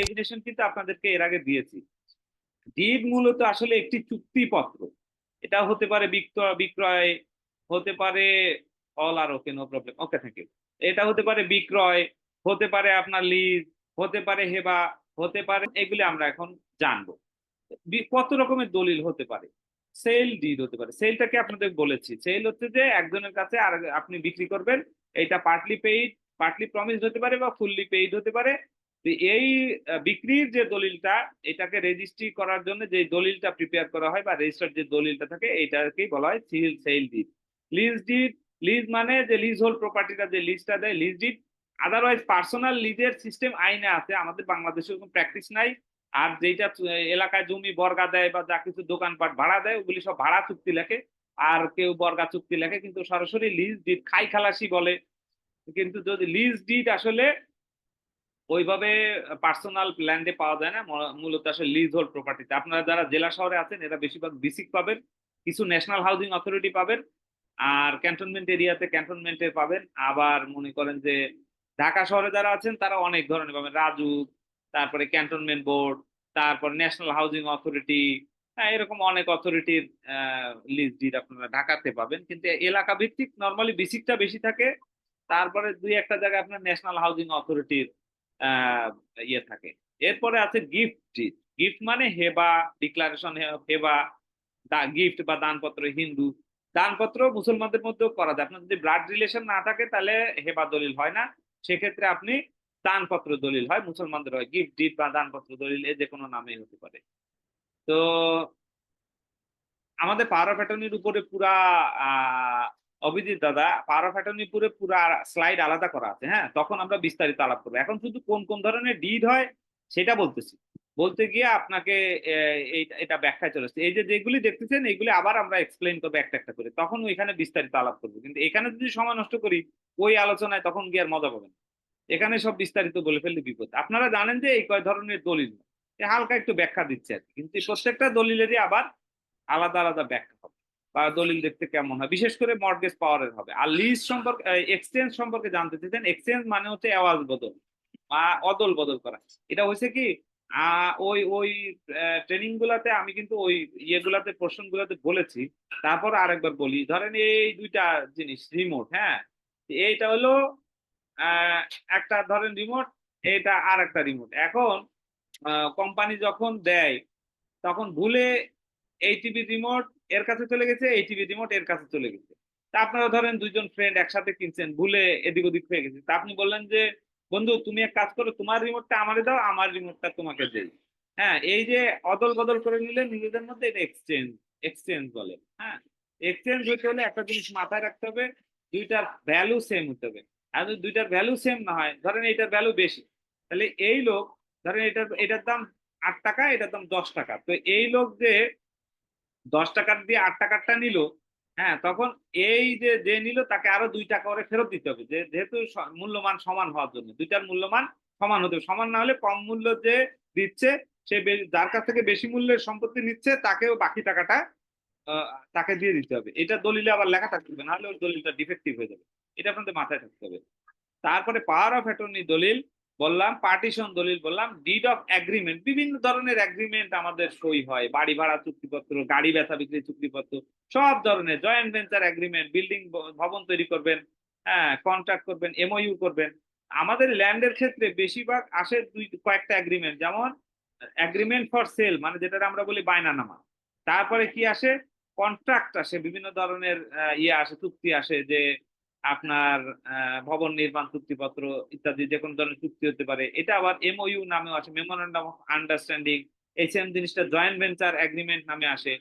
Definition কিন্তু আপনাদেরকে এর আগে দিয়েছি। ডিড মূলত আসলে একটি চুক্তিপত্র। এটা হতে পারে বিক্রয় বিক্রয়, হতে পারে all are okay no problem okay thank you এটা হতে পারে বিক্রয়, হতে পারে আপনার লিজ হতে পারে হেবা, হতে পারে, এগুলি আমরা এখন জানব। কত রকমের দলিল হতে পারে? সেল ডিড হতে পারে। সেলটাকে আপনাদের বলেছি। সেল হচ্ছে যে একজনের কাছে আর আপনি বিক্রি করবেন, এটা পার্টলি পেইড পার্টলি প্রমিস হতে পারে বা ফুললি পেইড হতে পারে। এই বিক্রির যে দলিলটা, এটাকে রেজিস্ট্রি করার জন্য যে দলিলটা প্রিপেয়ার করা হয় বা রেজিস্টার যে দলিলটা থাকে, এটাকেই বলা হয় seal sale deed lease deed lease মানে যে লিজ হোল প্রপার্টিটা যে লিজটা দেয় লিজ ডিড আদারওয়াইজ পার্সোনাল লিজের সিস্টেম আইনে আছে, আমাদের বাংলাদেশে কোনো প্র্যাকটিস নাই। আর যেটা এলাকায় জমি বর্গা দেয় বা যা কিছু দোকানপাট ভাড়া দেয়, ওগুলি সব ভাড়া চুক্তি লেখে। আর কেউ বর্গা চুক্তি লেখে, কিন্তু সরাসরি লিজ ডিড খাই খালাসি বলে। কিন্তু যদি লিজ ডিড আসলে ওইভাবে পার্সোনাল ল্যান্ডে পাওয়া যায় না। মূলত আসলে লিজ হোল্ড প্রপার্টিতে আপনারা যারা জেলা শহরে আছেন, এরা বেশিরভাগ বিসিক পাবেন, কিছু ন্যাশনাল হাউজিং অথরিটি পাবেন, আর ক্যান্টনমেন্ট এরিয়াতে ক্যান্টনমেন্টে পাবেন। আবার মনে করেন যে ঢাকা শহরে যারা আছেন, তারা অনেক ধরনের পাবেন। রাজু, তারপরে ক্যান্টনমেন্ট বোর্ড তারপর ন্যাশনাল হাউজিং অথরিটি এরকম অনেক অথরিটির লিজ ডিড আপনারা ঢাকাতে পাবেন। কিন্তু এলাকা ভিত্তিক নর্মালি বেসিকটা বেশি থাকে। তারপরে দুই একটা জায়গায় আপনার ন্যাশনাল হাউজিং অথরিটির ইয়ে থাকে। এরপরে আছে গিফট গিফট মানে হেবা ডিক্লারেশন হেবা গিফট বা দানপত্র, হিন্দু। দানপত্র মুসলমানদের মধ্যেও করা যায়। আপনার যদি ব্লাড রিলেশন না থাকে, তাহলে হেবা দলিল হয় না। সেক্ষেত্রে আপনি দানপত্র দলিল হয়, মুসলমানদের হয়। গিফট ডিড বা দানপত্র দলিল এ যে কোনো নামে হতে পারে। তো, আমাদের পাওয়ার অফ অ্যাটর্নির উপরে পুরা অভিজিৎ দাদা, পাওয়ার অফ অ্যাটর্নির উপরে স্লাইড আলাদা করা আছে হ্যাঁ? তখন আমরা বিস্তারিত আলাপ করব। এখন শুধু কোন কোন ধরনের ডিড হয় সেটা বলতেছি। বলতে গিয়ে আপনাকে এটা ব্যাখ্যায় চলে এই যে যেগুলি দেখতেছেন এইগুলি আবার আমরা এক্সপ্লেন করব একটা একটা করে। তখন ওইখানে বিস্তারিত আলাপ করব। কিন্তু এখানে যদি সময় নষ্ট করি, ওই আলোচনায় তখন গিয়ে আর মজা পাবেন। এখানে সব বিস্তারিত বলে ফেললে বিপদ। আপনারা জানেন যে এই কয় ধরনের দলিল। হালকা একটু ব্যাখ্যা দিচ্ছে আর। কিন্তু প্রত্যেকটা দলিলেরই আবার আলাদা আলাদা ব্যাখ্যা হবে। বা দলিল দেখতে কেমন হয়? বিশেষ করে মর্গেজ পাওয়ারের হবে। আর লিজ সম্পর্কে এক্সচেঞ্জ সম্পর্কে জানতে চাইছেন এক্সচেঞ্জ মানে হচ্ছে আওয়াজ বদল বা অদল বদল করা। এটা হয়েছে কি ওই ওই ট্রেনিং গুলাতে আমি কিন্তু ওই ইয়েগুলাতে প্রশ্ন গুলাতে বলেছি। তারপর আরেকবার বলি, ধরেন এই দুইটা জিনিস রিমোট হ্যাঁ? এইটা হলো একটা ধরেন রিমোট এটা আর একটা রিমোট এখন কোম্পানি যখন দেয়, তখন ভুলে এই টিভি রিমোট এর কাছে চলে গেছে, এই টিভি রিমোট এর কাছে চলে গেছে। তা আপনারা ধরেন দুইজন ফ্রেন্ড একসাথে কিনছেন, ভুলে এদিক ওদিক হয়ে গেছে। তা আপনি বললেন যে, বন্ধু, তুমি এক কাজ করো, তোমার রিমোটটা আমারে দাও, আমার রিমোটটা তোমাকে দেই। হ্যাঁ এই যে অদল বদল করে নিলে নিজেদের মধ্যে এটা এক্সচেঞ্জ এক্সচেঞ্জ বলে। হ্যাঁ এক্সচেঞ্জ হতে হলে একটা জিনিস মাথায় রাখতে হবে, দুইটার ভ্যালু সেম হতে হবে। আর যদি দুইটার ভ্যালু সেম না হয়, ধরেন এটার ভ্যালু বেশি, তাহলে এই লোক, ধরেন এটার এটার দাম আট টাকা, এটার দাম দশ টাকা। তো এই লোক যে দশ টাকার দিয়ে আট টাকারটা নিল হ্যাঁ তখন এই যে যে নিল তাকে আরও দুই টাকা করে ফেরত দিতে হবে। যেহেতু মূল্যমান সমান হওয়ার জন্য, দুইটার মূল্যমান সমান হতে হবে। সমান না হলে কম মূল্য যে দিচ্ছে, সে যার কাছ থেকে বেশি মূল্যের সম্পত্তি নিচ্ছে, তাকেও বাকি টাকাটা তাকে দিয়ে দিতে হবে। এটা দলিলে আবার লেখা থাকতে হবে নাহলে ওই দলিলটা ডিফেক্টিভ হয়ে যাবে। এটা আপনাদের মাথায় থাকতে হবে। তারপরে পাওয়ার অফ অ্যাটর্নি দলিল বললাম পার্টিশন দলিল বললাম ডিড অফ এগ্রিমেন্ট বিভিন্ন ধরনের এগ্রিমেন্ট আমাদের সই হয়। বাড়ি ভাড়া, চুক্তিপত্র, গাড়ি ব্যথা বিক্রি, চুক্তিপত্র, সব ধরনের জয়েন্ট ভেঞ্চার এগ্রিমেন্ট বিল্ডিং ভবন তৈরি করবেন হ্যাঁ কন্ট্রাক্ট করবেন এমওইউ করবেন। আমাদের ল্যান্ডের ক্ষেত্রে বেশিরভাগ আসে দুই, কয়েকটা এগ্রিমেন্ট যেমন এগ্রিমেন্ট ফর সেল মানে যেটা আমরা বলি বায়নানামা তারপরে কি আসে? কন্ট্রাক্ট আসে, বিভিন্ন ধরনের ইয়ে আসে, চুক্তি আসে যে আপনার ভবন নির্মাণ চুক্তিপত্র ইত্যাদি যে কোনো ধরনের চুক্তি হতে পারে। এটা আবার এমওইউ নামেও আসে মেমোরেন্ডাম অফ আন্ডারস্ট্যান্ডিং এই সেম জিনিসটা জয়েন্ট ভেঞ্চার এগ্রিমেন্ট নামে আসে।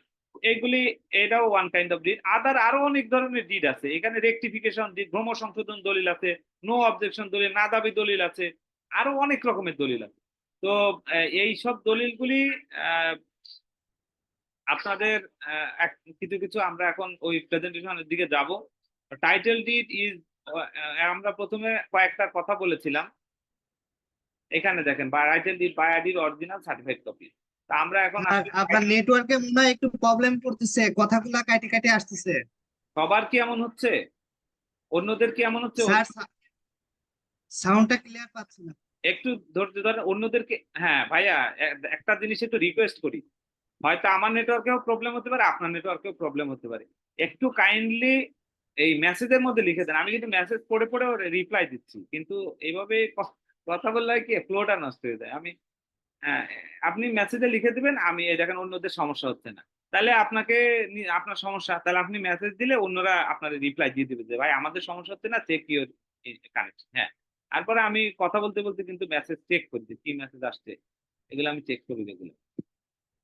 এগুলি, এটাও one kind of deed other আরও অনেক ধরনের ডিড আছে। এখানে রেকটিফিকেশন ডিড ভ্রম সংশোধন দলিল আছে নো অবজেকশন দলিল, না দাবি দলিল আছে, আরও অনেক রকমের দলিল আছে। তো এই সব দলিলগুলি আপনাদের কিছু কিছু আমরা এখন ওই প্রেজেন্টেশনের দিকে যাব। টাইটেল ডিড ইজ আমরা প্রথমে কয়েকটা কথা বলেছিলাম। এখানে দেখেন টাইটেল ডিড বাই আইডির অরিজিনাল সার্টিফাইড কপি তা আমরা এখন আপনার নেটওয়ার্কে মনে হয় একটু প্রবলেম করতেছে কথাগুলা কাটে কাটে আসতেছে। সবার কি এমন হচ্ছে? অন্যদের কি এমন হচ্ছে? স্যার সাউন্ডটা ক্লিয়ার পাচ্ছি না। একটু ধৈর্য ধরেন অন্যদেরকে হ্যাঁ ভাইয়া একটা জিনিস একটু রিকোয়েস্ট করি। হয়তো আমার নেটওয়ার্কেও প্রবলেম হতে পারে আপনার নেটওয়ার্কেও প্রবলেম হতে পারে। একটু কাইন্ডলি এই মেসেজের মধ্যে লিখে দেন। আমি কিন্তু মেসেজ পড়ে পড়ে রিপ্লাই দিচ্ছি। কিন্তু এইভাবে কথা বললে কি ফ্লোটা নষ্ট হয়ে যায়। আমি হ্যাঁ আপনি মেসেজে লিখে দিবেন, আমি দেখেন অন্যদের সমস্যা হচ্ছে না। তাহলে আপনাকে আপনার সমস্যা, তাহলে আপনি মেসেজ দিলে অন্যরা আপনার রিপ্লাই দিয়ে দিবে যে, ভাই, আমাদের সমস্যা হচ্ছে না চেক ইউর কানেকশন হ্যাঁ। তারপরে আমি কথা বলতে বলতে কিন্তু মেসেজ চেক করি যে কি মেসেজ আসছে? এগুলো আমি চেক করি এগুলো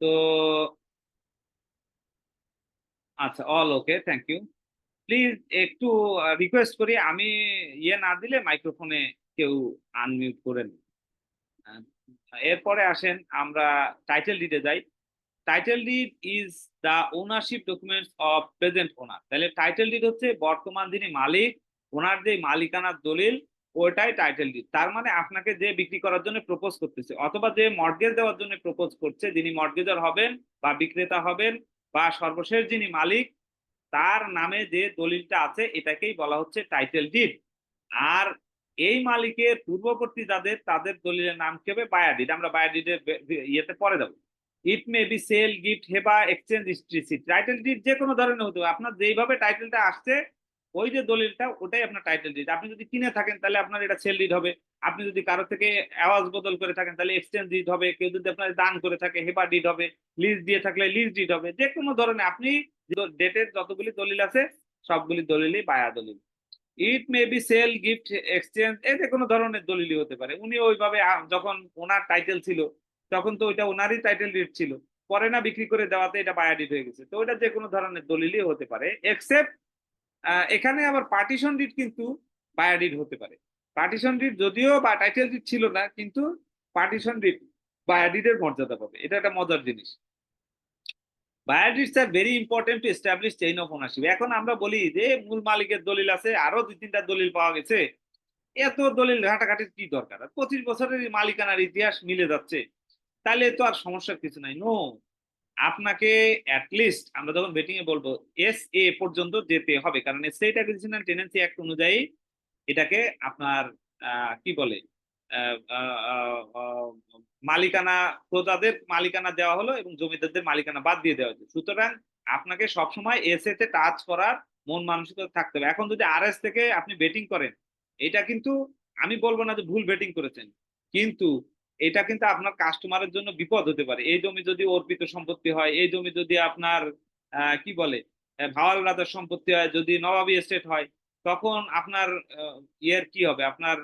তো আচ্ছা all okay thank you please একটু রিকোয়েস্ট করি আমি ইয়ে না দিলে মাইক্রোফোনে কেউ আনমিউট করে আহ, এরপরে আসেন আমরা টাইটেল ডিডে যাই। Title deed is the ownership documents of present owner তাহলে টাইটেল ডিড হচ্ছে বর্তমান যিনি মালিক ওনার যে মালিকানার দলিল ওটাই টাইটেল ডিড তার মানে আপনাকে যে বিক্রি করার জন্য প্রপোজ করতেছে অথবা যে মর্গেজ দেওয়ার জন্য প্রপোজ করছে যিনি মর্গেজার হবেন বা বিক্রেতা হবেন বা সর্বশেষ যিনি মালিক তার নামে যে দলিলটা আছে, এটাকেই বলা হচ্ছে টাইটেল ডিড আর এই মালিকের পূর্ববর্তী যাদের, তাদের দলিলের নাম কি হবে? বায়াডিড আমরা বায়াডিডের ইয়েতে পরে দেবো it may be sale gift হেবা exchange history title deed যে কোনো ধরনের হতে আপনার যেইভাবে টাইটেলটা আসছে, ওই যে দলিলটা, ওটাই আপনার টাইটেল ডিড আপনি যদি কিনে থাকেন, তাহলে আপনার এটা সেল ডিড হবে। আপনি যদি কারও থেকে আওয়াজ বদল করে থাকেন, তাহলে এক্সচেঞ্জ ডিড হবে। কেউ যদি আপনার দান করে থাকে হেবা ডিড হবে। লিজ দিয়ে থাকলে লিজ ডিড হবে। যে কোনো ধরনের, আপনি ডেটের যতগুলি দলিল আছে, সবগুলি দলিলই বায়া দলিল। It may be sale gift exchange যে কোনো ধরনের দলিলই হতে পারে। উনি ওইভাবে যখন ওনার টাইটেল ছিল, তখন তো ওইটা ওনারই টাইটেল ডিড ছিল। পরে না বিক্রি করে দেওয়াতে এটা বায়া ডিড হয়ে গেছে। তো ওইটা যে কোনো ধরনের দলিলই হতে পারে এক্সেপ্ট এখানে আবার পার্টিশন ডিট কিন্তু বায়া ডিড হতে পারে। পার্টিশন ডিট যদিও বা টাইটেল ডিট ছিল না, কিন্তু পার্টিশন ডিড বায়া ডিডের মর্যাদা পাবে। এটা একটা মজার জিনিস। Via deeds are very important to establish chain of ownership এখন আমরা বলি যে মূল মালিকের দলিল আছে আরও দুই তিনটা দলিল পাওয়া গেছে। এত দলিল ঘাটাঘাটির কি দরকার? পঁচিশ বছরের মালিকানার ইতিহাস মিলে যাচ্ছে। তাহলে তো আর সমস্যার কিছু নাই। নো আপনাকে অ্যাটলিস্ট আমরা যখন বেটিং এ বলব এস এ পর্যন্ত যেতে হবে। কারণ স্টেট অ্যাকুইজিশনাল টেনেন্সি অ্যাক্ট অনুযায়ী এটাকে আপনার কি বলে? মালিকানা প্রজাদের মালিকানা দেওয়া হলো এবং জমিদারদের মালিকানা বাদ দিয়ে দেওয়া হয়েছে। সুতরাং আপনাকে সবসময় এসএ তে টাচ করার মন মানসিকতা থাকতে হবে। এখন যদি আর এস থেকে আপনি বেটিং করেন, এটা কিন্তু আমি বলব না যে ভুল বেটিং করেছেন, কিন্তু এটা কিন্তু আপনার কাস্টমারের জন্য বিপদ হতে পারে। এই জমি যদি অর্পিত সম্পত্তি হয়, এই জমি যদি আপনার কি বলে ভাওয়াল রাজার সম্পত্তি হয়, যদি নবাবী এস্টেট হয়, তখন আপনার ইয়ের কি হবে? আপনার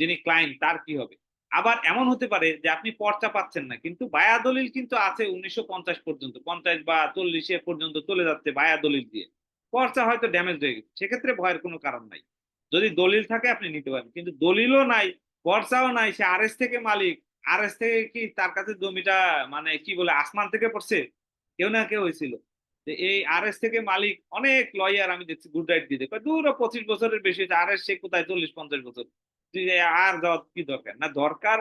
যিনি ক্লায়েন্ট তার কি হবে? আবার এমন হতে পারে যে আপনি পর্চা পাচ্ছেন না, কিন্তু বায়া দলিল কিন্তু আছে উনিশশো পঞ্চাশ পর্যন্ত, পঞ্চাশ বা চল্লিশে পর্যন্ত চলে যাচ্ছে বায়া দলিল দিয়ে। পর্চা হয়তো ড্যামেজ হয়ে গেছে, সেক্ষেত্রে ভয়ের কোনো কারণ নাই। যদি দলিল থাকে, আপনি নিতে পারেন, কিন্তু দলিলও নাই, পর্চাও নাই, সে আরএস থেকে মালিক, আরএস থেকে কি তার কাছে জমিটা মানে কি বলে, আসমান থেকে পড়ছে? কেউ না কেউ হয়েছিল। এই আরএস থেকে মালিক, অনেক লয়ার আমি দেখছি গুড রাইট দিয়ে দেয়। দূর পঁচিশ বছরের বেশি আরএস সে কোথায়? চল্লিশ পঞ্চাশ বছর। আর কি দরকার? না, দরকার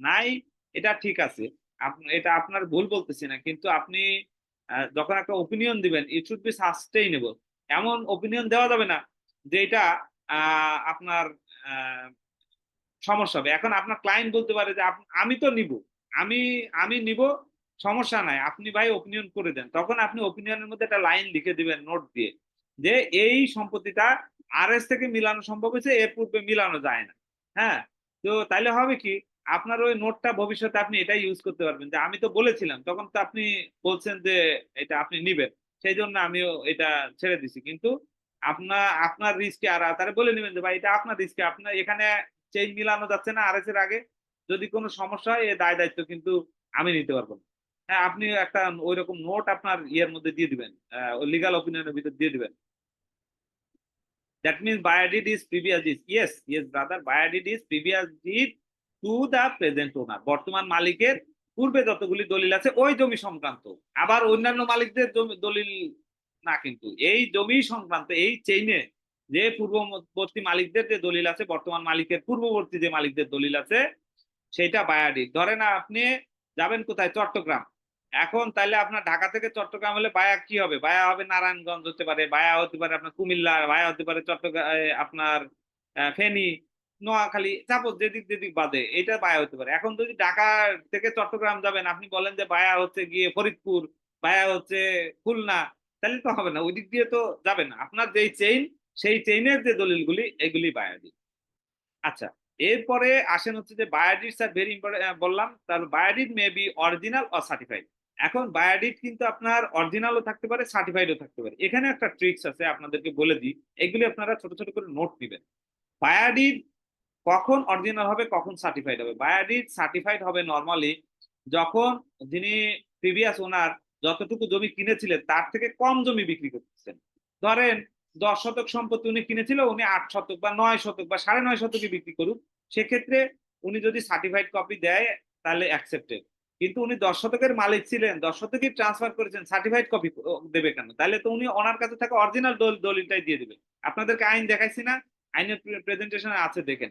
নাই, এটা ঠিক আছে। এটা আপনার ভুল বলতেছি না, কিন্তু আপনি যখন একটা ওপিনিয়ন দিবেন ইট শুড বি সাস্টেইনেবল এমন ওপিনিয়ন দেওয়া যাবে না যে এটা আপনার সমস্যা হবে। এখন আপনার ক্লায়েন্ট বলতে পারে যে আমি তো নিব। আমি আমি নিব, সমস্যা নাই। আপনি ভাই ওপিনিয়ন করে দেন। তখন আপনি ওপিনিয়নের মধ্যে একটা লাইন লিখে দিবেন নোট দিয়ে, যে এই সম্পত্তিটা আর এস থেকে মিলানো সম্ভব হয়েছে, এর পূর্বে মিলানো যায় না। হ্যাঁ? তো তাইলে হবে কি? আপনার ওই নোটটা ভবিষ্যতে আপনি এটাই ইউজ করতে পারবেন। যে আমি তো বলেছিলাম, তখন তো আপনি বলছেন যে এটা আপনি নিবেন। সেই জন্য আমিও এটা ছেড়ে দিছি। কিন্তু আপনার আপনার রিস্কে আর তারা বলে নেবেন যে, ভাই, এটা আপনার রিস্কে আপনার এখানে চেঞ্জ মিলানো যাচ্ছে না আর এস এর আগে। যদি কোনো সমস্যা হয়, এ দায় দায়িত্ব কিন্তু আমি নিতে পারব না। হ্যাঁ আপনি একটা ওই রকম নোট আপনার ইয়ের মধ্যে দিয়ে দিবেন লিগাল অপিনিয়নের ভিতর দিয়ে দিবেন। That means buyer deed is previous deed yes yes, brother buyer deed is previous deed to the present owner. বর্তমান মালিকের পূর্বে যতগুলি দলিল আছে, ওই জমি সংক্রান্ত। আবার অন্যান্য মালিকদের দলিল না কিন্তু। এই জমি সংক্রান্ত, এই চেইনে যে পূর্ববর্তী মালিকদের যে দলিল আছে, বর্তমান মালিকের পূর্ববর্তী যে মালিকদের দলিল আছে, সেটা বায়া ডিড ধরেন আপনি যাবেন কোথায়? চট্টগ্রাম। এখন তাহলে আপনার ঢাকা থেকে চট্টগ্রাম হলে বায়া কি হবে? বায়া হবে নারায়ণগঞ্জ হতে পারে, বায়া হতে পারে আপনার কুমিল্লা, বায়া হতে পারে চট্টগ্রাম আপনার ফেনী, নোয়াখালী, সাপোজ যেদিক যেদিক বাদে, এটা বায়া হতে পারে। এখন যদি ঢাকা থেকে চট্টগ্রাম যাবেন, আপনি বলেন যে বায়া হচ্ছে গিয়ে ফরিদপুর, বায়া হচ্ছে খুলনা, তাহলে তো হবে না ওই দিক দিয়ে তো যাবে না। আপনার যেই চেইন সেই চেইনের যে দলিলগুলি, এগুলি বায়াডি আচ্ছা এরপরে আসেন হচ্ছে যে বায়োডিটস আর ভেরি ইম্পর্টেন্ট বললাম তার via deed may be original or certified এখন বায়োডিট কিন্তু আপনার অরিজিনালও থাকতে পারে সার্টিফাইডও থাকতে পারে। এখানে একটা ট্রিক্স আছে, আপনাদেরকে বলে দিই। এগুলি আপনারা ছোট ছোট করে নোট দিবেন। বায়োডিট কখন অরিজিনাল হবে, কখন সার্টিফাইড হবে? বায়োডিট সার্টিফাইড হবে নর্মালি যখন যিনি প্রিভিয়াস ওনার যতটুকু জমি কিনেছিলেন, তার থেকে কম জমি বিক্রি করতেছেন। ধরেন দশ শতক সম্পত্তি উনি কিনেছিল, উনি আট শতক বা নয় শতক বা সাড়ে নয় শতকে বিক্রি করুক। সেক্ষেত্রে উনি যদি সার্টিফাইড কপি দেয়, তাহলে অ্যাকসেপ্টেড কিন্তু উনি দশ শতকের মালিক ছিলেন, দশ শতকে ট্রান্সফার করেছেন সার্টিফাইড কপি দেবে কেন? তাহলে তো উনি ওনার কাছে থাকা অরিজিনাল দলিলটাই দিয়ে দেবে। আপনাদেরকে আইন দেখাইছি না, আইনের প্রেজেন্টেশন আছে, দেখেন।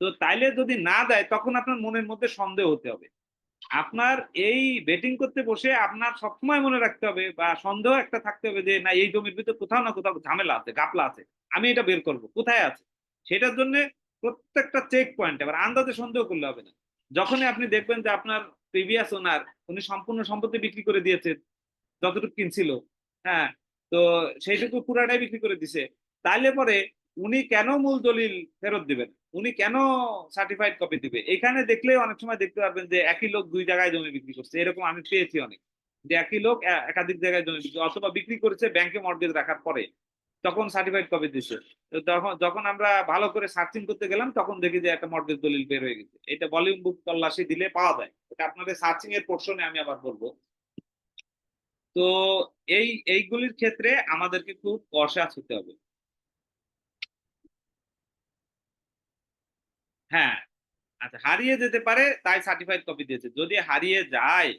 তো তাইলে যদি না দেয়, তখন আপনার মনের মধ্যে সন্দেহ হতে হবে। আপনার এই বেটিং করতে বসে আপনার সবসময় মনে রাখতে হবে বা সন্দেহ একটা থাকতে হবে যে, না, এই জমির ভিতরে কোথাও না কোথাও ঝামেলা আছে গাপলা আছে, আমি এটা বের করব, কোথায় আছে? সেটার জন্য প্রত্যেকটা চেক পয়েন্ট এবার আন্দাজে সন্দেহ করলে হবে না। যখনই আপনি দেখবেন যে আপনার প্রিভিয়াস ওনার উনি সম্পূর্ণ সম্পত্তি বিক্রি করে দিয়েছেন যতটুকু কিনছিল। হ্যাঁ তো সেইটুকু পুরাটাই বিক্রি করে দিছে। তাইলে পরে উনি কেন মূল দলিল ফেরত দিবেন? উনি কেন সার্টিফাইড কপি দিবে? এখানে দেখলে অনেক সময় দেখতে পারবেন যে একই লোক দুই জায়গায় জমি বিক্রি করছে। এরকম আমি পেয়েছি অনেক। যে একই লোক একাধিক জায়গায় জমি বিক্রি অথবা বিক্রি করেছে ব্যাংকে মর্গেজ রাখার পরে। তখন সার্টিফাইড কপি দিছে। তখন যখন আমরা ভালো করে সার্চিং করতে গেলাম, তখন দেখি যে একটা মর্গেজ দলিল বের হয়ে গেছে। এটা ভলিউম বুক তল্লাশি দিলে পাওয়া যায়। এটা আপনাদের সার্চিং এর পোর্শনে আমি আবার বলব। তো এই, এইগুলির ক্ষেত্রে আমাদেরকে খুব কষাস হতে হবে। হ্যাঁ। আচ্ছা হারিয়ে যেতে পারে, তাই সার্টিফাইড কপি দিয়েছে। যদি হারিয়ে যায়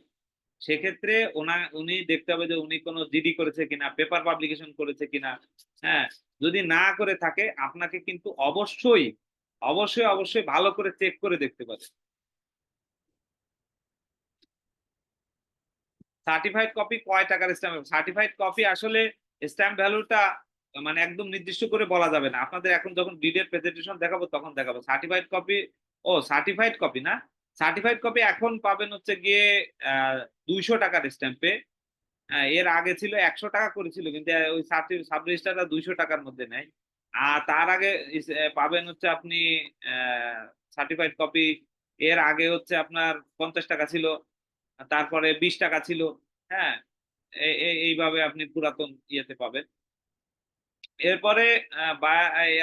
সেক্ষেত্রে ওনা, উনি দেখতে হবে যে উনি কোনো জিডি করেছে কিনা পেপার পাবলিকেশন করেছে কিনা। হ্যাঁ যদি না করে থাকে, আপনাকে কিন্তু অবশ্যই অবশ্যই অবশ্যই ভালো করে চেক করে দেখতে পারে সার্টিফাইড কপি কয় টাকার স্ট্যাম্প সার্টিফাইড কপি আসলে স্ট্যাম্প ভ্যালুটা মানে একদম নির্দিষ্ট করে বলা যাবে না। আপনাদের এখন যখন ডিডের প্রেজেন্টেশন দেখাবো, তখন দেখাবো। সার্টিফাইড কপি ও সার্টিফাইড কপি না? সার্টিফাইড কপি এখন পাবেন হচ্ছে গিয়ে দুইশো টাকার স্ট্যাম্পে এর আগে ছিল একশো টাকা করেছিল, কিন্তু ওই সাব রেজিস্টারটা দুইশো টাকার মধ্যে নেয়। আর তার আগে পাবেন হচ্ছে আপনি সার্টিফাইড কপি এর আগে হচ্ছে আপনার পঞ্চাশ টাকা ছিল, তারপরে বিশ টাকা ছিল হ্যাঁ? এইভাবে আপনি পুরাতন ইয়েতে পাবেন। এরপরে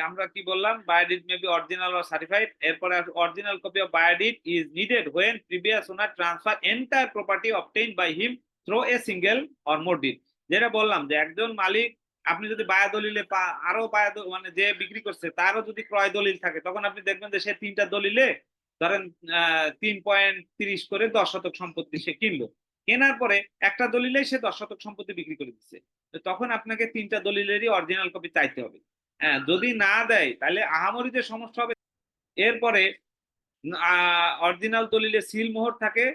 আমরা কি বললাম? Via deed may be original or certified এরপরে original copy of via deed is needed when previous owner transfer entire property obtain by him through a single or more deed যেটা বললাম যে একজন মালিক, আপনি যদি বায়া দলিলে আরও বায়া মানে যে বিক্রি করছে, তারও যদি ক্রয় দলিল থাকে, তখন আপনি দেখবেন যে সে তিনটা দলিলে ধরেন তিন পয়েন্ট তিরিশ করে দশ শতক সম্পত্তি সে কিনলো। কেনার পরে একটা দলিলে সে দশ শতক সম্পত্তি বিক্রি করে দিচ্ছে। তখন আপনাকে তিনটা দলিলেরই অরিজিনাল কপি চাইতে হবে। হ্যাঁ যদি না দেয়, তাহলে আহামরি যে সমস্যা হবে, এরপরে অরিজিনাল দলিলে সিল মোহর থাকে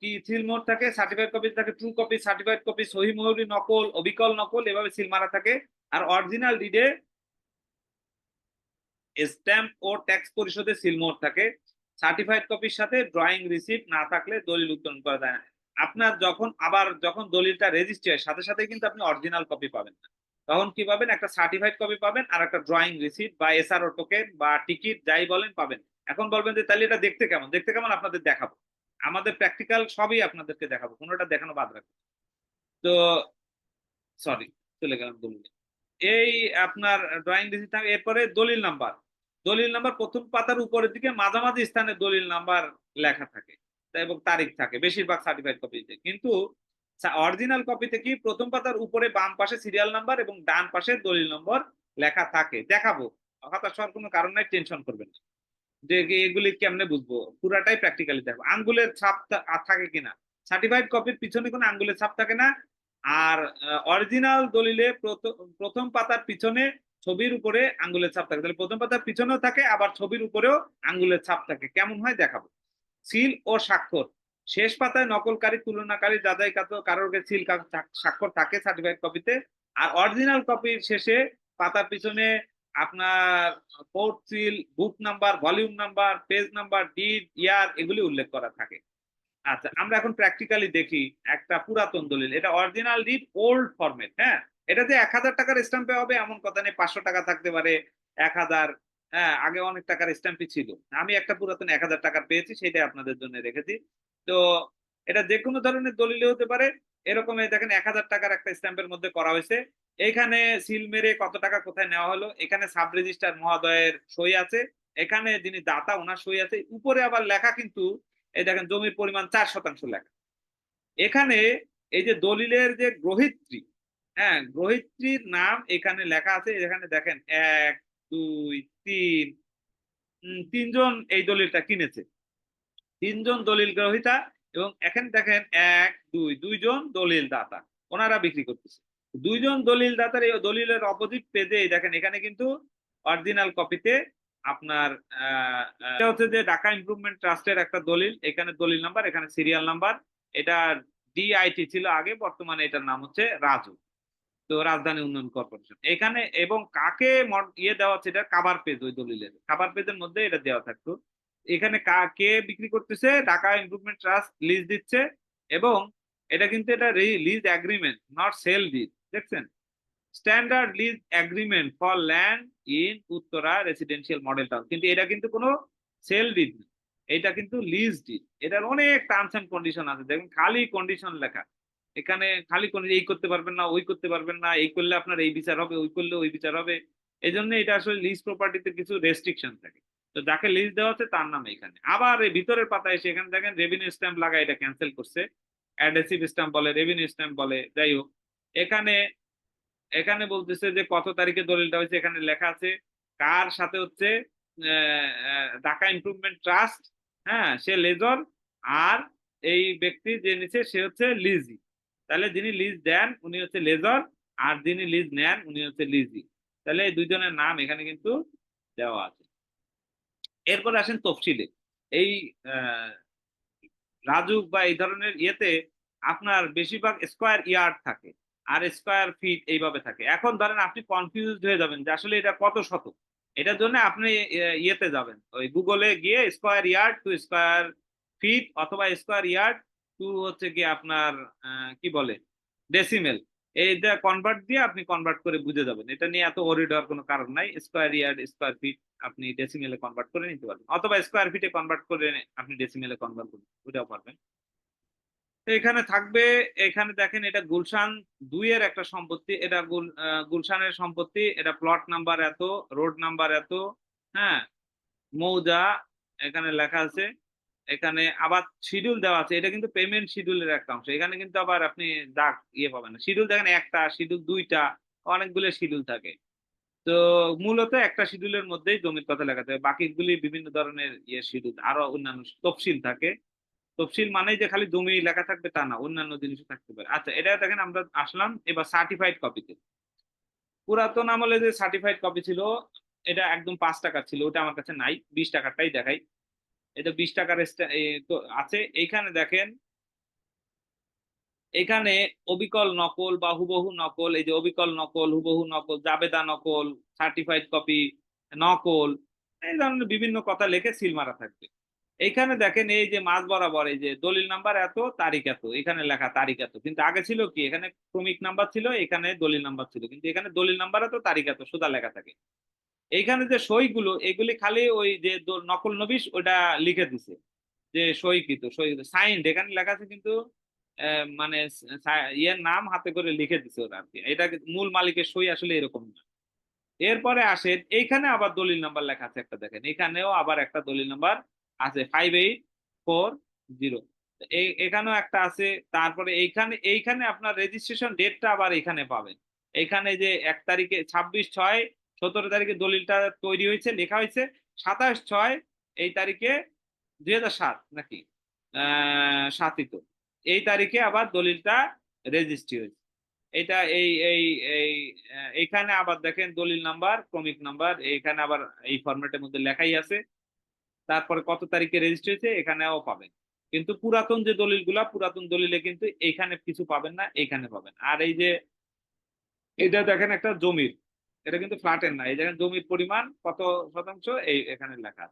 কি সিল মোহর থাকে সার্টিফাইড কপি থাকে ট্রু কপি সার্টিফাইড কপি সহি মোহরি, নকল, অবিকল নকল, এভাবে সিল মারা থাকে। আর অরিজিনাল ডিডে স্ট্যাম্প ও ট্যাক্স পরিশোধে সিল মোহর থাকে। সার্টিফাইড কপির সাথে ড্রয়িং রিসিপ্ট না থাকলে দলিল উত্তোলন করা যায় না। আপনার যখন, আবার যখন দলিলটা রেজিস্ট্রি হয়, সাথে সাথে কিন্তু আপনি অরিজিনাল কপি পাবেন। না তখন কি পাবেন? একটা সার্টিফাইড কপি পাবেন আর একটা ড্রয়িং রিসিপ্ট বা এসআরও টোকেন বা টিকিট যাই বলেন পাবেন। এখন বলবেন যে, তাহলে এটা দেখতে কেমন? দেখতে কেমন? আপনাদের দেখাবো। আমাদের প্র্যাকটিক্যাল সবই আপনাদেরকে দেখাবো। কোনোটা দেখানো বাদ রাখব তো সরি চলে গেলাম দলিল। এই আপনার ড্রয়িং রিসিপ্ট এরপরে দলিল নাম্বার দলিল নাম্বার প্রথম পাতার উপরের দিকে মাঝামাঝি স্থানে দলিল নাম্বার লেখা থাকে এবং তারিখ থাকে, বেশিরভাগ সার্টিফাইড কপিতে কিন্তু অরিজিনাল কপিতে কি প্রথম পাতার উপরে বাম পাশে সিরিয়াল নাম্বার এবং ডান পাশে দলিল নম্বর লেখা থাকে। দেখাবো, হতাশ হওয়ার কোনো কারণ নাই টেনশন করবেন যে এগুলি কেমনে বুঝব? পুরাটাই প্র্যাকটিক্যালি দেখব। আঙ্গুলের ছাপ থাকে কিনা? সার্টিফাইড কপির পিছনে কোনো আঙ্গুলের ছাপ থাকে না? আর অরিজিনাল দলিলে প্রথ- প্রথম পাতার পিছনে ছবির উপরে আঙ্গুলের ছাপ থাকে। তাহলে প্রথম পাতার পিছনেও থাকে, আবার ছবির উপরেও আঙ্গুলের ছাপ থাকে। কেমন হয় দেখাবো। সিল ও স্বাক্ষর। শেষ পাতায় নকলকারী, তুলনাকারী যাচাই কারোর সিল স্বাক্ষর থাকে সার্টিফাইড কপিতে আর অরিজিনাল কপির শেষে পাতার পিছনে আপনার court seal book number volume number page number deed year এগুলি উল্লেখ করা থাকে। আচ্ছা আমরা এখন প্র্যাকটিক্যালি দেখি একটা পুরাতন দলিল। এটা অরিজিনাল ডিড ওল্ড ফরম্যাট হ্যাঁ? এটা যে এক হাজার টাকার স্ট্যাম্পে হবে, এমন কথা নেই, পাঁচশো টাকা থাকতে পারে, এক হাজার হ্যাঁ আগে অনেক টাকার স্ট্যাম্পই ছিল। আমি একটা পুরাতন এক হাজার টাকার পেয়েছি, সেটাই আপনাদের জন্য রেখেছি। তো এটা যে কোনো ধরনের দলিলে হতে পারে। এরকম দেখেন, এক হাজার টাকার একটা স্ট্যাম্পের মধ্যে করা হয়েছে। এখানে সিল মেরে কত টাকা কোথায় নেওয়া হলো, এখানে সাব রেজিস্টার মহোদয়ের সই আছে, এখানে যিনি দাতা, ওনার সই আছে। উপরে আবার লেখা কিন্তু, এই দেখেন, জমির পরিমাণ চার শতাংশ লেখা। এখানে এই যে দলিলের যে গ্রহিত্রী হ্যাঁ গ্রহিত্রীর নাম এখানে লেখা আছে এখানে দেখেন, এক, দুই, তিন তিনজন এই দলিলটা কিনেছে। তিনজন দলিল গ্রহিতা এবং এখানে দেখেন, এক, দুই, দুইজন দলিল দাতা ওনারা বিক্রি করতেছে। দুইজন দলিল দাতার এই দলিলের অপোজিট পেজে দেখেন, এখানে কিন্তু অরিজিনাল কপিতে আপনার এটা হচ্ছে যে ঢাকা ইমপ্রুভমেন্ট ট্রাস্টের একটা দলিল, এখানে দলিল নাম্বার এখানে সিরিয়াল নাম্বার এটা ডিআইটি ছিল আগে, বর্তমানে এটার নাম হচ্ছে রাজু। তো রাজধানী উন্নয়ন কর্পোরেশন। এখানে এবং কাকে ইয়ে দেওয়া হচ্ছে, এটা কাবার পেজ, ওই দলিলের। কাবার পেজের মধ্যে এটা দেওয়া থাকতো। এখানে কা- বিক্রি করতেছে, ঢাকা ইমপ্রুভমেন্ট ট্রাস্ট লিজ দিচ্ছে এবং এটা কিন্তু এটা lease agreement not sale deed দেখছেন? Standard lease agreement for land in Uttara residential model town. কিন্তু এটা কিন্তু কোনো সেল ডিড এটা কিন্তু লিজ ডিড এটার অনেক টার্মস এন্ড কন্ডিশন আছে। দেখুন, খালি কন্ডিশন লেখা। এখানে খালি কোন এই করতে পারবেন না, ওই করতে পারবেন না, এই করলে আপনার এই বিচার হবে, ওই করলে ওই বিচার হবে। এই জন্য এটা আসলে লিজ প্রপার্টিতে কিছু রেস্ট্রিকশন থাকে। তো যাকে লিজ দেওয়া হচ্ছে তার নাম এখানে। আবার এই ভিতরের পাতায় এসে এখানে দেখেন রেভিনিউ স্ট্যাম্প লাগা এটা ক্যান্সেল করছে। অ্যাডেসিভ স্ট্যাম্প বলে রেভিনিউ স্ট্যাম্প বলে, যাই হোক। এখানে এখানে বলতেছে যে কত তারিখে দলিলটা হয়েছে, এখানে লেখা আছে, কার সাথে হচ্ছে ঢাকা ইমপ্রুভমেন্ট ট্রাস্ট হ্যাঁ সে লেজর আর এই ব্যক্তি যে নিচ্ছে সে হচ্ছে লিজি তাহলে যিনি লিজ দেন, উনি হচ্ছে লেজর, আর যিনি লিজ নেন, উনি হচ্ছে লিজি। তাহলে এই দুইজনের নাম এখানে কিন্তু দেওয়া আছে। এরপর আসেন তফসিলে। এই রাজুক বা এই ধরনের ইয়েতে আপনার বেশিরভাগ স্কোয়ার ইয়ার্ড থাকে, আর স্কোয়ার ফিট এইভাবে থাকে। এখন ধরেন আপনি কনফিউজড হয়ে যাবেন যে আসলে এটা কত শতক? এটার জন্য আপনি ইয়েতে যাবেন। ওই গুগলে গিয়ে square yard to square feet অথবা স্কোয়ার ইয়ার্ড টু হচ্ছে কি আপনার কি বলে? ডেসিমেল এইটা কনভার্ট দিয়ে আপনি কনভার্ট করে বুঝে যাবেন। এটা নিয়ে এত ওরিড হওয়ার কোনো কারণ নাই। স্কোয়ার ইয়ার্ড স্কোয়ার ফিট আপনি ডেসিমেলে কনভার্ট করে নিতে পারবেন। অথবা স্কোয়ার ফিটে কনভার্ট করে আপনি ডেসিমেলে কনভার্ট করবেন ওটাও পারবেন। তো এখানে থাকবে, এখানে দেখেন এটা গুলশান দুইয়ের একটা সম্পত্তি। এটা গুলশানের সম্পত্তি। এটা প্লট নাম্বার এত রোড নাম্বার এত হ্যাঁ? মৌজা, এখানে লেখা আছে। এখানে আবার শিডিউল দেওয়া আছে, এটা কিন্তু পেমেন্ট শিডিউলের একটা অংশ। এখানে কিন্তু আবার আপনি দাগ ইয়ে পাবেন না। শিডিউল দেখেন, একটা শিডিউল দুইটা, অনেকগুলো শিডিউল থাকে। তো মূলত একটা শিডিউলের মধ্যেই জমির কথা লেখা থাকে। বাকিগুলি বিভিন্ন ধরনের ইয়ে শিডিউল আরও অন্যান্য তফসিল থাকে। তফসিল মানেই যে খালি জমি লেখা থাকবে তা না, অন্যান্য জিনিসও থাকতে পারে। আচ্ছা এটা দেখেন আমরা আসলাম এবার সার্টিফাইড কপিতে পুরাতন আমলে যে সার্টিফাইড কপি ছিল, এটা একদম পাঁচ টাকার ছিল, ওটা আমার কাছে নাই, বিশ টাকারটাই দেখাই। এটা বিশ টাকার আছে। এইখানে দেখেন, এখানে অবিকল নকল বা হুবহু নকল, এই যে অবিকল নকল, হুবহু নকল, জাবেদা নকল সার্টিফাইড কপি নকল, এই ধরনের বিভিন্ন কথা লেখে সিল মারা থাকবে। এইখানে দেখেন, এই যে মাঝ বরাবর, এই যে দলিল নাম্বার এত, তারিখ এত, এখানে লেখা তারিখ এত। কিন্তু আগে ছিল কি, এখানে ক্রমিক নাম্বার ছিল, এখানে দলিল নাম্বার ছিল। কিন্তু এখানে দলিল নাম্বার এত, তারিখ এত সোজা লেখা থাকে। এইখানে যে সইগুলো, এগুলি খালি ওই যে নকল নবিশ ওটা লিখে দিছে, যে সইকৃত, সই সাইন্ড এখানে লেখা আছে কিন্তু মানে ইয়ের নাম হাতে করে লিখে দিছে ওরা আর কি। এটা মূল মালিকের সই আসলে এরকম না। এরপরে আসেন, এইখানে আবার দলিল নাম্বার লেখা আছে একটা দেখেন এখানেও আবার একটা দলিল নাম্বার আছে ফাইভ এইট ফোর জিরো এখানেও একটা আছে, তারপরে এইখানে এইখানে আপনার রেজিস্ট্রেশন ডেটটা আবার এখানে পাবেন। এখানে যে এক তারিখে, ছাব্বিশ ছয় সতেরো তারিখে দলিলটা তৈরি হয়েছে, লেখা হয়েছে। সাতাশ ছয় এই তারিখে দুই হাজার সাত নাকি? সাতই তো। এই তারিখে আবার দলিলটা রেজিস্ট্রি হয়েছে। এটা এই এই এই এইখানে আবার দেখেন দলিল নাম্বার, ক্রমিক নাম্বার, এইখানে আবার এই ফরম্যাটের মধ্যে লেখাই আছে। তারপরে কত তারিখে রেজিস্ট্রি হয়েছে এখানেও পাবেন। কিন্তু পুরাতন যে দলিলগুলা, পুরাতন দলিলে কিন্তু এইখানে কিছু পাবেন না এইখানে পাবেন। আর এই যে, এটা দেখেন একটা জমির। এটা কিন্তু ফ্ল্যাটের না। এই জায়গায় জমির পরিমাণ কত শতাংশ? এই এখানে লেখা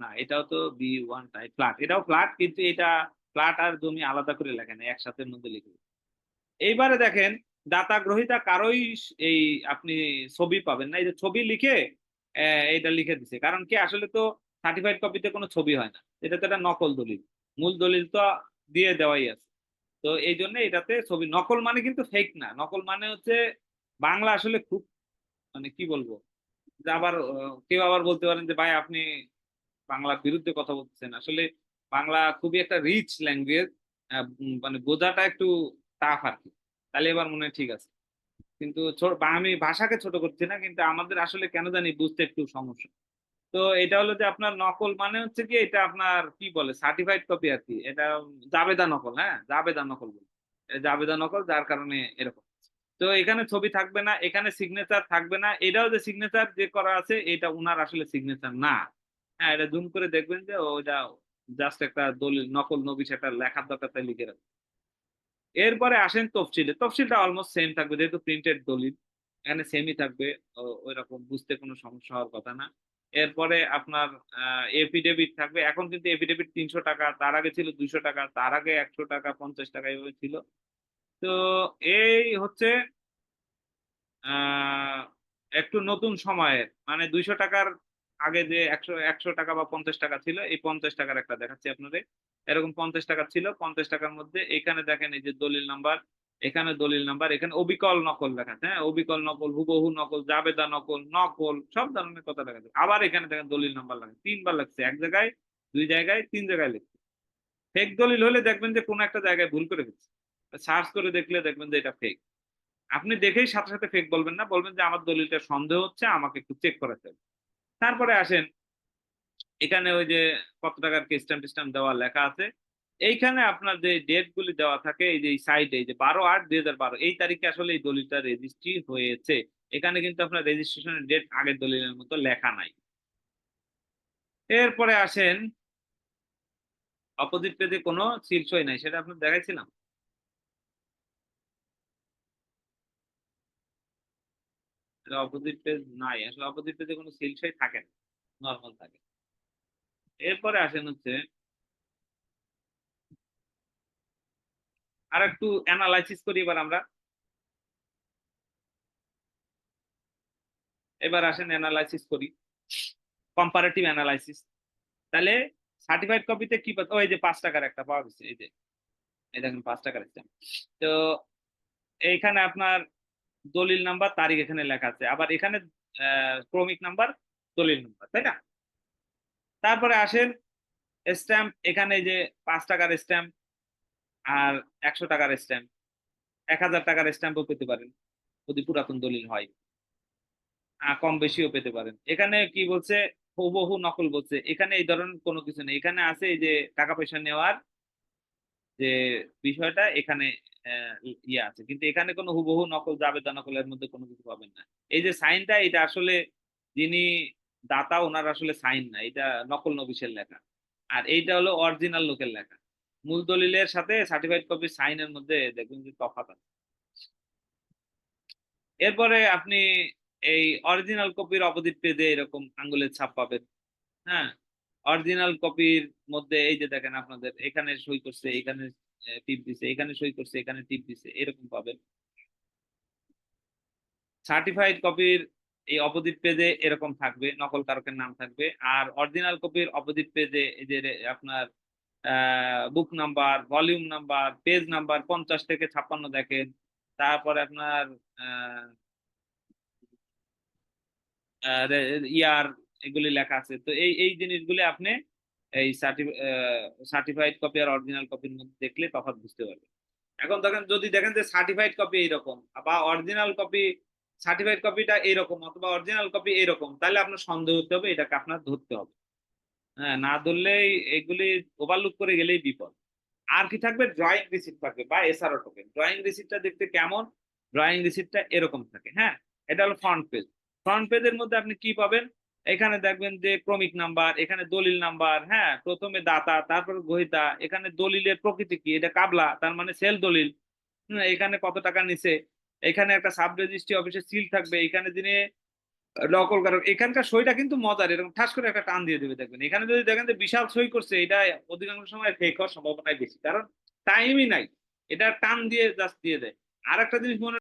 না, এটাও তো বি ওয়ান টাইপ ফ্ল্যাট এটাও ফ্ল্যাট কিন্তু এটা ফ্ল্যাট আর জমি আলাদা করে লেখা নেই, একসাথে মধ্যে লিখে। এইবারে দেখেন, দাতা গ্রহিতা কারোই এই আপনি ছবি পাবেন না। এই যে ছবি লিখে এটা লিখে দিছে। কারণ কি, আসলে তো সার্টিফাইড কপিতে কোনো ছবি হয় না। এটা তো একটা নকল দলিল। মূল দলিল তো দিয়ে দেওয়াই আছে। তো এই জন্য এটাতে ছবি, নকল মানে কিন্তু ফেক না। নকল মানে হচ্ছে বাংলা আসলে খুব মানে কি বলব? আবার কেউ আবার বলতে পারেন যে, ভাই, আপনি বাংলার বিরুদ্ধে কথা বলতেছেন। আসলে বাংলা খুবই একটা রিচ ল্যাঙ্গুয়েজ মানে বোঝাটা একটু টাফ আর কি তাহলে এবার মনে হয় ঠিক আছে। কিন্তু আমি ভাষাকে ছোট করছি না, কিন্তু আমাদের আসলে কেন জানি বুঝতে একটু সমস্যা। তো এটা হলো যে, আপনার নকল মানে হচ্ছে কি, এটা আপনার কি বলে সার্টিফাইড কপি আর কি এটা জাবেদা নকল হ্যাঁ? জাবেদা নকল বলে। জাবেদা নকল, যার কারণে এরকম। তো এখানে ছবি থাকবে না, এখানে সিগনেচার থাকবে না, এটাও যে সিগনেচার যে করা আছে, এটা উনার আসলে সিগনেচার না। হ্যাঁ এটা জুম করে দেখবেন যে ওইটা জাস্ট একটা দলিল, নকল নবিশ একটা লেখার দরকার, তাই লিখে রাখবে। এরপরে আসেন তফসিলে। তফসিলটা অলমোস্ট সেম থাকবে, যেহেতু প্রিন্টেড দলিল, এখানে সেমই থাকবে ওই রকম বুঝতে কোনো সমস্যা হওয়ার কথা না। এরপরে আপনার এফিডেভিট থাকবে, এখন কিন্তু এফিডেভিট তিনশো টাকা, তার আগে ছিল দুইশো টাকা, তার আগে একশো টাকা, পঞ্চাশ টাকা এভাবে ছিল। তো এই হচ্ছে একটু নতুন সময়ের মানে দুইশো টাকার আগে যে একশো একশো টাকা বা পঞ্চাশ টাকা ছিল, এই পঞ্চাশ টাকার একটা দেখাচ্ছি আপনাদের। এরকম পঞ্চাশ টাকা ছিল, পঞ্চাশ টাকার মধ্যে এখানে দেখেন এই যে দলিল নাম্বার, এখানে দলিল নাম্বার, এখানে অবিকল নকল দেখাচ্ছে হ্যাঁ? অবিকল নকল, হুবহু নকল, জাবেদা নকল নকল, সব ধরনের কথা দেখা যায় আবার এখানে দেখেন দলিল নাম্বার লাগে তিনবার লাগছে, এক জায়গায়, দুই জায়গায়, তিন জায়গায় লিখছে। ফেক দলিল হলে দেখবেন যে কোনো একটা জায়গায় ভুল করে ফেলছে। সার্চ করে দেখলে দেখবেন যে এটা ফেক আপনি দেখেই সাথে সাথে ফেক বলবেন না, বলবেন যে আমার দলিলটা সন্দেহ হচ্ছে, আমাকে একটু চেক করাতে হবে তারপরে আসেন, এখানে ওই যে কত টাকার কি স্ট্যাম্প স্ট্যাম্প দেওয়া লেখা আছে। এইখানে আপনার যে ডেট গুলি দেওয়া থাকে, এই যে সাইডে যে বারো আট দুই হাজার বারো, এই তারিখে আসলে এই দলিলটা রেজিস্ট্রি হয়েছে। এখানে কিন্তু আপনার রেজিস্ট্রেশনের ডেট আগের দলিলের মতো লেখা নাই। এরপরে আসেন অপোজিট পেজে কোনো সিলসই নাই, সেটা আপনার দেখাইছিলাম? অপোজিট পেজ নাই। আসলে অপোজিট পেজে কোনো সিলসই থাকে না নর্মাল থাকে। এরপরে আসেন হচ্ছে আর একটু অ্যানালাইসিস করি এবার আমরা। এবার আসেন অ্যানালাইসিস করি কম্পারেটিভ অ্যানালাইসিস তাহলে সার্টিফাইড কপিতে কি পাচ্ছ? ওই যে পাঁচ টাকার একটা পাওয়া গেছে, এই যে। এই দেখেন পাঁচ টাকার একটা। তো এইখানে আপনার দলিল নাম্বার তারিখ এখানে লেখা আছে। আবার এখানে ক্রমিক নাম্বার দলিল নাম্বার তাই না? তারপরে আসেন স্ট্যাম্প এখানে যে পাঁচ টাকার স্ট্যাম্প আর একশো টাকার স্ট্যাম্প এক হাজার টাকার স্ট্যাম্পও পেতে পারেন যদি পুরাতন দলিল হয়। আহ, কম বেশিও পেতে পারেন। এখানে কি বলছে? হুবহু নকল বলছে। এখানে এই ধরনের কোনো কিছু নেই। এখানে আছে এই যে টাকা পয়সা নেওয়ার যে বিষয়টা এখানে ইয়ে আছে। কিন্তু এখানে কোনো হুবহু নকল, জাবেদা নকলের মধ্যে কোনো কিছু পাবেন না। এই যে সাইনটা, এটা আসলে যিনি দাতা, ওনার আসলে সাইন না। এটা নকল নবিশের লেখা। আর এইটা হলো অরিজিনাল লোকের লেখা। মূল দলিলের সাথে সার্টিফাইড কপি সাইনের মধ্যে দেখবেন যে তফাত আছে। এরপরে আপনি এই অরিজিনাল কপির অপোজিট পেজে এরকম আঙ্গুলের ছাপ পাবেন। হ্যাঁ? অরিজিনাল কপির মধ্যে এই যে দেখেন আপনাদের, এখানে সই করছে, এখানে টিপ দিছে, এখানে সই করছে, এখানে টিপ দিছে, এরকম পাবেন। সার্টিফাইড কপির এই অপোজিট পেজে এরকম থাকবে, নকল কারকের নাম থাকবে। আর অরিজিনাল কপির অপোজিট পেজে এই যে আপনার book number volume number page number পঞ্চাশ থেকে ছাপ্পান্ন দেখেন। তারপরে আপনার ইয়ার এগুলি লেখা আছে। তো এই এই জিনিসগুলি আপনি এই সার্টিফাইড কপি আর অরিজিনাল কপির মধ্যে দেখলে তফাৎ বুঝতে পারবেন। এখন দেখেন, যদি দেখেন যে সার্টিফাইড কপি এইরকম বা অরিজিনাল কপি সার্টিফাইড কপিটা এইরকম অথবা অরিজিনাল কপি এইরকম, তাহলে আপনার সন্দেহ হতে হবে, এটাকে আপনার ধরতে হবে। হ্যাঁ না ধরলেই এগুলি ওভারলুক করে গেলেই বিপদ। আর কি থাকবে? ড্রয়িং রিসিপ্ট থাকবে বা এসআরও টোকেন ড্রয়িং রিসিপ্টটা দেখতে কেমন? ড্রয়িং রিসিপ্টটা এরকম থাকে হ্যাঁ? এটা হলো ফ্রন্ট পেজ ফ্রন্ট পেজের মধ্যে আপনি কি পাবেন? এখানে দেখবেন যে ক্রমিক নাম্বার, এখানে দলিল নাম্বার হ্যাঁ প্রথমে দাতা, তারপর গ্রহিতা, এখানে দলিলের প্রকৃতি কি? এটা কাবলা, তার মানে সেল দলিল। এখানে কত টাকা নিছে? এখানে একটা সাব রেজিস্ট্রি অফিসে সিল থাকবে, এখানে দিনে নকল কারণ এখানকার সইটা কিন্তু মজার, এরকম ঠাস করে একটা টান দিয়ে দেবে, দেখবেন। এখানে যদি দেখেন যে বিশাল সই করছে, এটা অধিকাংশ সময় ফেক হওয়ার সম্ভাবনাই বেশি, কারণ টাইমই নাই। এটা টান দিয়ে জাস্ট দিয়ে দেয়। আর একটা জিনিস মনে